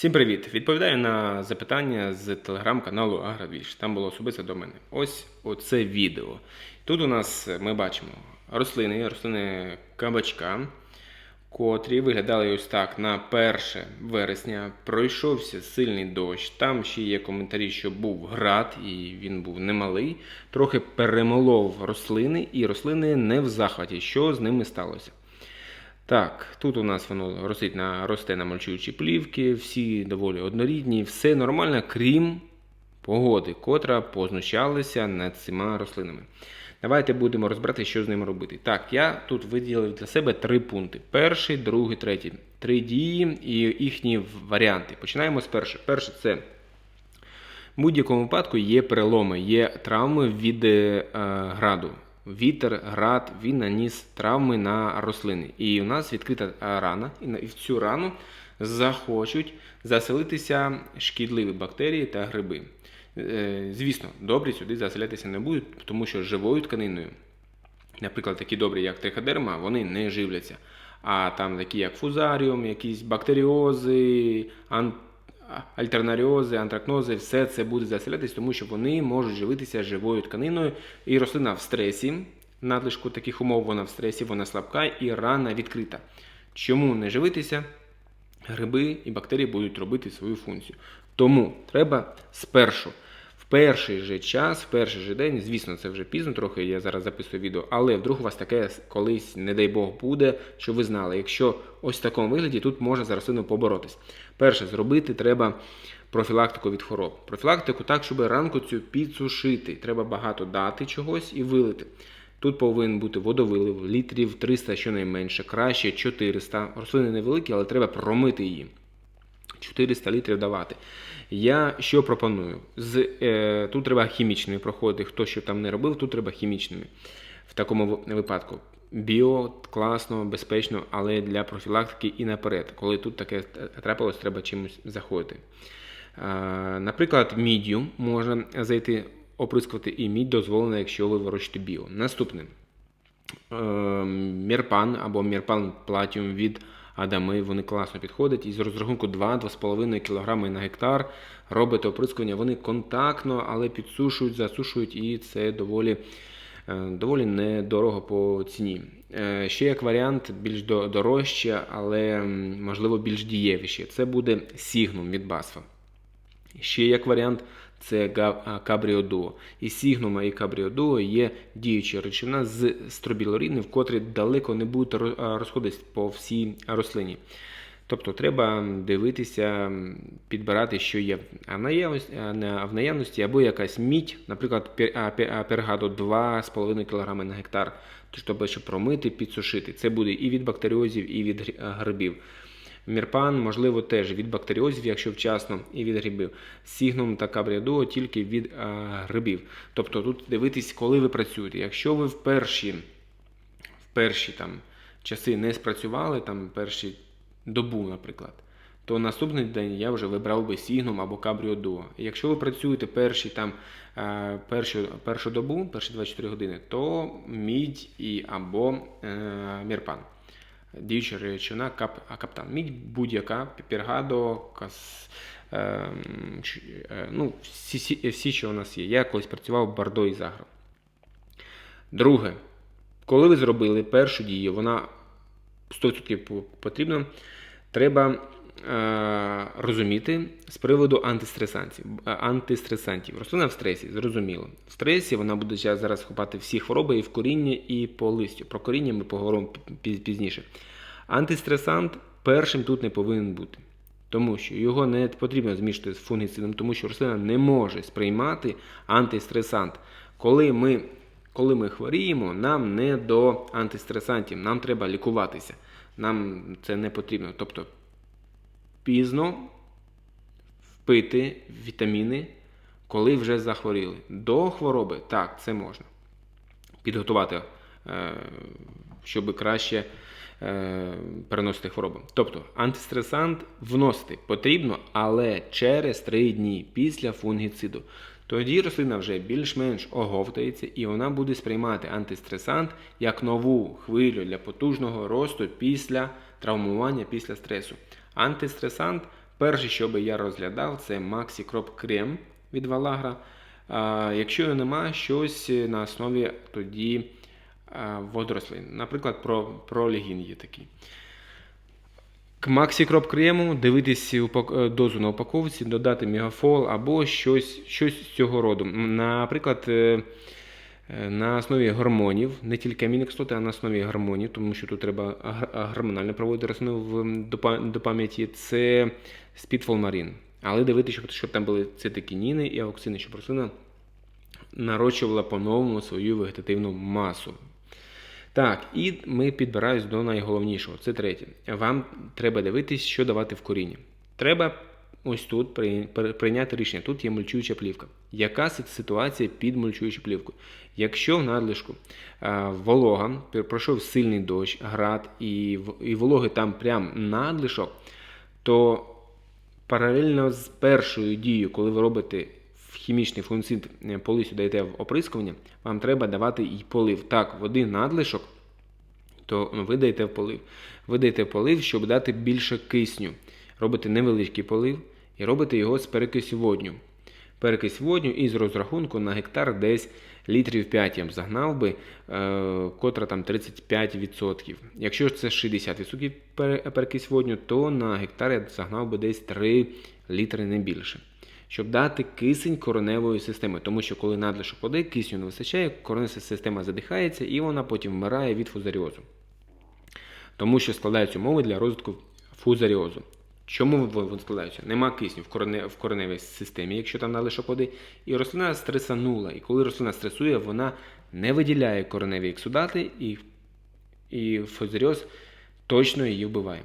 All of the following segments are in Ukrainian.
Всім привіт! Відповідаю на запитання з телеграм-каналу Агровіш. Там було особисто до мене. Ось оце відео. Тут у нас ми бачимо рослини, рослини кабачка, котрі виглядали ось так на 1 вересня. Пройшовся сильний дощ. Там ще є коментарі, що був град, і він був немалий. Трохи перемолов рослини, і рослини не в захваті. Що з ними сталося? Так, тут у нас воно ростить на, росте на мульчуючі плівки, всі доволі однорідні, все нормально, крім погоди, котра познущалася над цими рослинами. Давайте будемо розбирати, що з ними робити. Так, я тут виділив для себе три пункти: перший, другий, третій. Три дії і їхні варіанти. Починаємо з першого. Перше це. В будь-якому випадку є переломи, є травми від е, граду. Вітер, град, він наніс травми на рослини. І у нас відкрита рана, і в цю рану захочуть заселитися шкідливі бактерії та гриби. Е, звісно, добрі сюди заселятися не будуть, тому що живою тканиною, наприклад, такі добрі, як триходерма, вони не живляться. А там такі, як фузаріум, якісь бактеріози, альтернаріози, антракнози, все це буде заселятись, тому що вони можуть живитися живою тканиною. І рослина в стресі, надлишку таких умов вона в стресі, вона слабка і рана відкрита. Чому не живитися? Гриби і бактерії будуть робити свою функцію. Тому треба спершу перший же час, в перший же день, звісно, це вже пізно, трохи я зараз записую відео, але вдруг у вас таке колись, не дай Бог, буде, що ви знали. Якщо ось в такому вигляді тут можна за рослину поборотись. Перше, зробити треба профілактику від хвороб. Профілактику так, щоб ранку цю підсушити. Треба багато дати чогось і вилити. Тут повинен бути водовилив, літрів 300 щонайменше, краще 400. Рослини невеликі, але треба промити її. 400 літрів давати. Я що пропоную? З, е, Тут треба хімічними проходити. Хто що там не робив, тут треба хімічними. В такому випадку. Біо класно, безпечно, але для профілактики і наперед. Коли тут таке трапилось, треба чимось заходити. Е, наприклад, мідію можна зайти оприскувати, і мідь дозволена, якщо ви вирощуєте біо. Наступне е, мірпан або мірпан платіум від адами, вони класно підходять. І з розрахунку 2-2,5 кг на гектар робите оприскування. Вони контактно, але підсушують, засушують, і це доволі е, доволі недорого по ціні. Е, ще як варіант, більш дорожче, але можливо більш дієвіше. Це буде сігнум від басфа. Ще як варіант це кабріодуо. І сігнума і кабріодуо є діюча речовина з стробілорідним, в котрі далеко не будуть розходитись по всій рослині. Тобто треба дивитися, підбирати, що є в наявності, або якась мідь, наприклад, пергадо 2,5 кг на гектар, щоб промити, підсушити. Це буде і від бактеріозів, і від грибів. Мірпан, можливо, теж від бактеріозів, якщо вчасно, і від грибів. Сігнум та кабріадуо тільки від а, грибів. Тобто тут дивитись, коли ви працюєте. Якщо ви в перші в перші там, часи не спрацювали, там перші добу, наприклад, то наступний день я вже вибрав би сігнум або кабріодуо. Якщо ви працюєте перші там, першу першу добу, перші 24 години, то мідь і або е, мірпан діюча речовина кап, каптан. Мідь будь-яка, піргадо, кас, е, ну, всі, всі, що у нас є. Я колись працював в Бардо і Загро. Друге, коли ви зробили першу дію, вона 100% потрібна, треба Е, розуміти з приводу антистресантів. Е, антистресантів. Рослина в стресі, зрозуміло. В стресі вона буде зараз хопати всі хвороби і в коріння, і по листю. Про коріння ми поговоримо пізніше. Антистресант першим тут не повинен бути. Тому що його не потрібно змішувати з фунгіцидом, тому що рослина не може сприймати антистресант. Коли ми коли ми хворіємо, нам не до антистресантів, нам треба лікуватися. Нам це не потрібно. Тобто пізно впити вітаміни, коли вже захворіли. До хвороби так, це можна. Підготувати, е, щоб краще е, переносити хворобу. Тобто антистресант вносити потрібно, але через 3 дні після фунгіциду. Тоді рослина вже більш-менш оговтається і вона буде сприймати антистресант як нову хвилю для потужного росту після травмування, після стресу. Антистресант перше, що би я розглядав, це Maxi Крем від Valagra. А, якщо його нема, щось на основі тоді а, водорослин. Наприклад, про, пролігін є такий. К Crop крему дивитись е, дозу на упаковці, додати мегафол або щось, щось з цього роду. Наприклад, е, на основі гормонів, не тільки амінокислоти, а на основі гормонів, тому що тут треба гормонально проводити рослину в, до, пам'яті, це спідфолмарин. Але дивитися, щоб там були цитокініни і ауксини, щоб рослина нарощувала по-новому свою вегетативну масу. Так, і ми підбираємось до найголовнішого. Це третє. Вам треба дивитись, що давати в коріння. Треба ось тут при- при- прийняти рішення. Тут є мульчуюча плівка. Яка ситуація під мульчуючою плівкою? Якщо в надлишку волога, пройшов сильний дощ, град і, і вологи там прям надлишок, то паралельно з першою дією, коли ви робите хімічний фунгіцид е, полисю даєте в оприскування, вам треба давати і полив. Так, води надлишок, то ви даєте в полив. Ви даєте в полив, щоб дати більше кисню. Робите невеличкий полив і робите його з перекисю водню. Перекись водню і з розрахунку на гектар десь літрів 5 я б загнав би, е, котра там 35%. Якщо ж це 60% пере- перекись водню, то на гектар я загнав би десь 3 літри не більше. Щоб дати кисень кореневої системи, тому що коли надлишок води, кисню не вистачає, коренева система задихається і вона потім вмирає від фузаріозу. Тому що складаються умови для розвитку фузаріозу. Чому вони складаються? Нема кисню в, корене, в кореневій системі, якщо там надлишок води, і рослина стресанула. І коли рослина стресує, вона не виділяє кореневі ексудати, і, і фузаріоз точно її вбиває.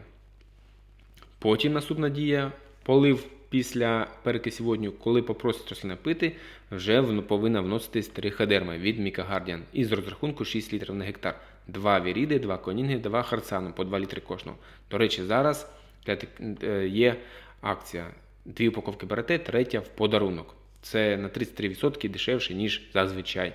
Потім наступна дія полив після перекисі водню, коли попросить рослина пити, вже повинна вноситись триходерма від Мікагардіан із розрахунку 6 літрів на гектар. Два віріди, два конінги, два харцану по 2 літри кожного. До речі, зараз є акція. Дві упаковки берете, третя в подарунок. Це на 33% дешевше, ніж зазвичай.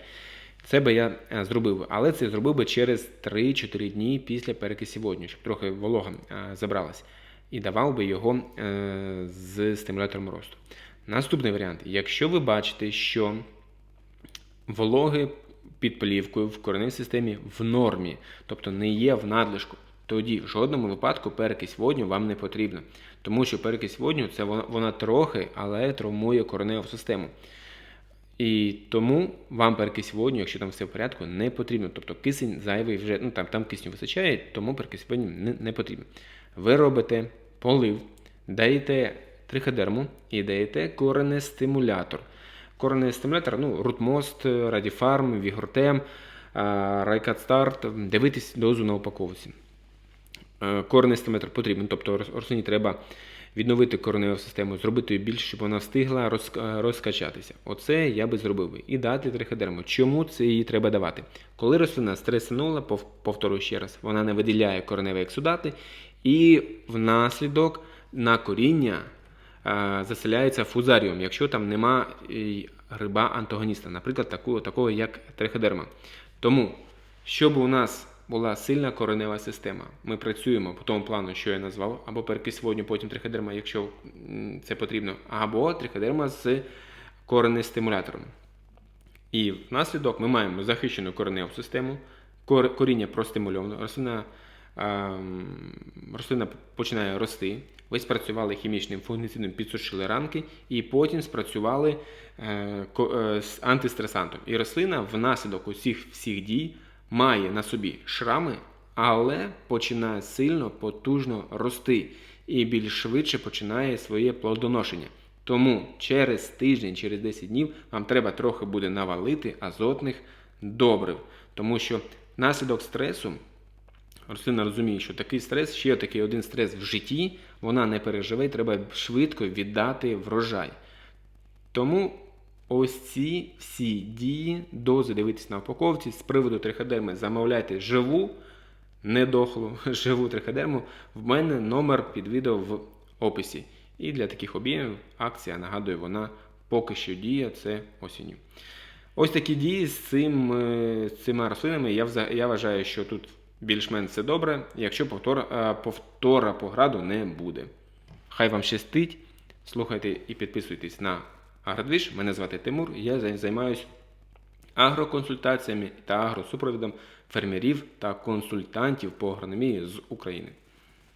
Це би я е, зробив, але це зробив би через 3-4 дні після перекисі водню, щоб трохи волога е, забралась. І давав би його е, з стимулятором росту. Наступний варіант. Якщо ви бачите, що вологи під плівкою в кореневій системі в нормі, тобто не є в надлишку, тоді в жодному випадку перекись водню вам не потрібна. Тому що перекись водню це вона, вона трохи, але травмує кореневу систему. І тому вам перекись водню, якщо там все в порядку, не потрібно. Тобто кисень зайвий вже, ну там, там кисню вистачає, тому перекись водню не, не потрібно. Ви робите полив, даєте триходерму і даєте коренестимулятор. Коренний стимулятор, ну, Рутмост, Радіфарм, Вігортем, Райкат Старт. Дивитись дозу на упаковці. Е, Коренний стимулятор потрібен, тобто рос- рослині треба відновити кореневу систему, зробити її більше, щоб вона встигла е, розкачатися. Оце я би зробив би. І дати триходерму. Чому це її треба давати? Коли рослина стресанула, повторюю ще раз, вона не виділяє кореневі ексудати, і внаслідок на коріння е, заселяється фузаріум, якщо там нема гриба антагоніста, наприклад, такого, такого як триходерма. Тому, щоб у нас була сильна коренева система, ми працюємо по тому плану, що я назвав, або перекись водню, потім триходерма, якщо це потрібно, або триходерма з коренестимулятором. І внаслідок ми маємо захищену кореневу систему, кор- коріння простимульовано, рослина, рослина починає рости. Ви спрацювали хімічним фунгіцидом, підсушили ранки, і потім спрацювали е, е, з антистресантом. І рослина внаслідок усіх всіх дій має на собі шрами, але починає сильно, потужно рости і більш швидше починає своє плодоношення. Тому через тиждень, через 10 днів вам треба трохи буде навалити азотних добрив, тому що внаслідок стресу рослина розуміє, що такий стрес, ще такий один стрес в житті, вона не переживе, треба швидко віддати врожай. Тому ось ці всі дії, дози дивитись на упаковці з приводу триходерми, замовляйте живу, не дохлу, живу триходерму. В мене номер під відео в описі. І для таких об'ємів акція, нагадую, вона поки що діє, це осінню. Ось такі дії з, цим, е, з цими рослинами. Я, я вважаю, що тут більш-менш все добре, якщо повтора, е, повтора по не буде. Хай вам щастить. Слухайте і підписуйтесь на Агродвіж. Мене звати Тимур. Я займаюся агроконсультаціями та агросупровідом фермерів та консультантів по агрономії з України.